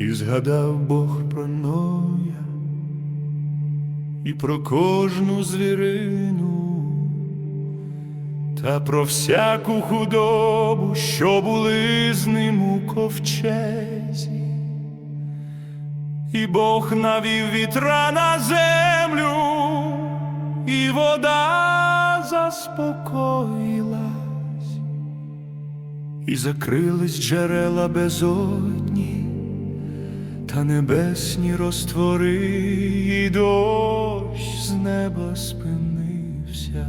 І згадав Бог про Ноя і про кожну звірину, та про всяку худобу, що були з ним у ковчезі. І Бог навів вітра на землю, і вода заспокоїлась, і закрились джерела безодні, та небесні роствори, і дощ з неба спинився.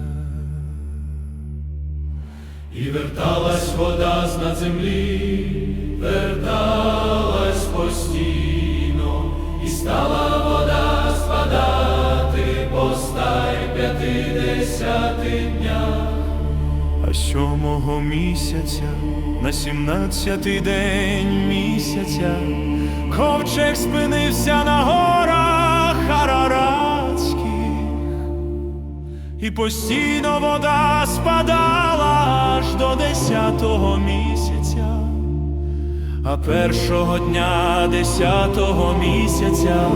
І верталась вода з над землі, верталась сьомого місяця, на сімнадцятий день місяця, ковчег спинився на горах Араратських, і постійно вода спадала аж до десятого місяця, а першого дня десятого місяця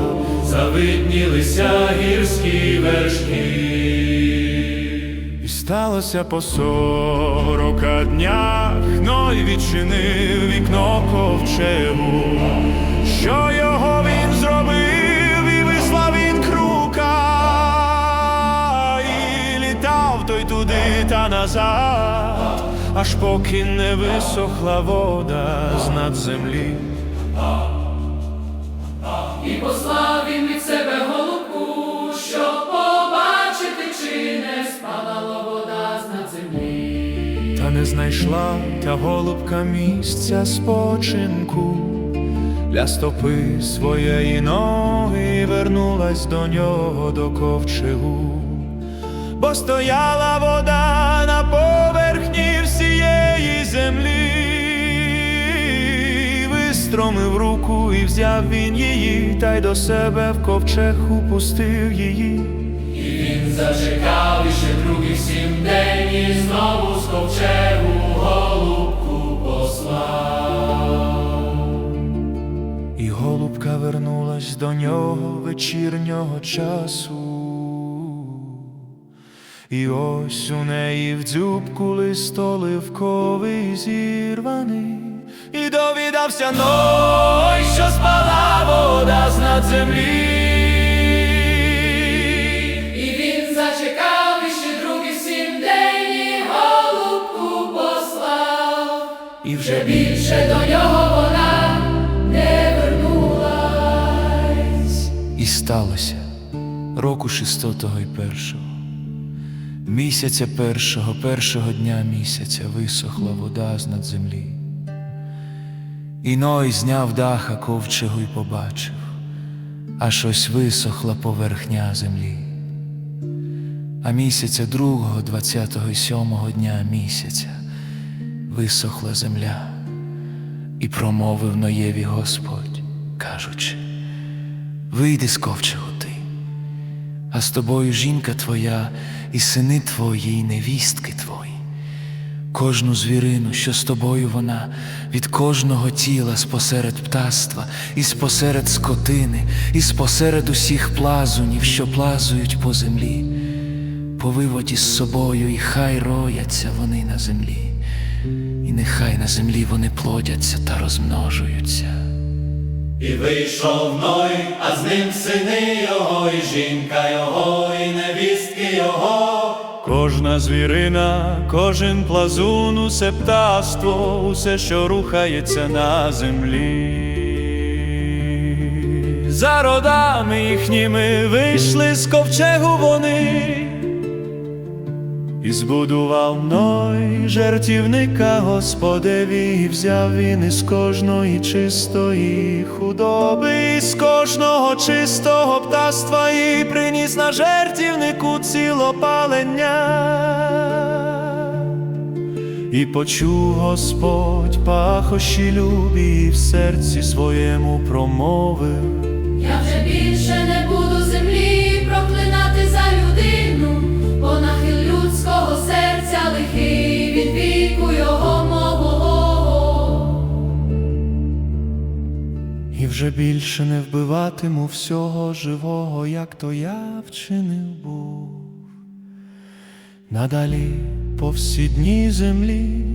завиднілися гірські вершки. Сталося по сорока днях, Ной відчинив вікно ковчегу, що його він зробив, і вислав він крука, і літав той туди та назад, аж поки не висохла вода з над землі. І послав він від себе голубку, не вода з землі. Та не знайшла та голубка місця спочинку для стопи своєї ноги вернулась до нього до ковчегу, бо стояла вода на поверхні всієї землі, вистромив руку і взяв він її, та й до себе в ковчег упустив її. Він зачекав іще другий сім день, і знову з ковчегу голубку послав. І голубка вернулась до нього вечірнього часу. І ось у неї в дзюбку лист оливковий зірваний, і довідався ной, що спала вода з над землі. Зачекав іще другий сім день, і голубку послав. І Вже більше до нього вона не вернулась. І сталося року шестотого й першого. Місяця першого, першого дня місяця висохла вода з над землі. І Ной зняв даха ковчегу й побачив, а щось висохла поверхня землі. А місяця другого, двадцятого й сьомого дня місяця висохла земля, і промовив Ноєві Господь, кажучи. Вийди з ковчегу ти, а з тобою жінка твоя, і сини твої, і невістки твої. Кожну звірину, що з тобою вона, від кожного тіла спосеред птаства, і спосеред скотини, і спосеред усіх плазунів, що плазують по землі. Повиводь із собою, і хай рояться вони на землі, і нехай на землі вони плодяться та розмножуються. І вийшов Ной, а з ним сини його, і жінка його, і невістки його. Кожна звірина, кожен плазун, усе птаство, усе, що рухається на землі. За родами їхніми вийшли з ковчегу вони, збудував Ной жертівника Господеві, і взяв він із кожної чистої худоби, із кожного чистого птаства, і приніс на жертівнику цілопалення. І почув Господь пахощі любі, і в серці своєму промовив. Я вже більше не буду землі вже більше не вбиватиму всього живого, як то я вчинив був. Надалі по всі дні землі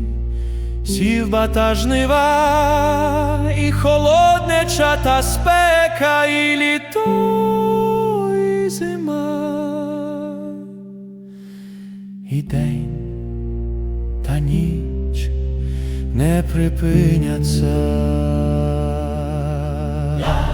сів бата жнива, і холодне чата спека, і літо, і зима, і день та ніч не припиняться. 야.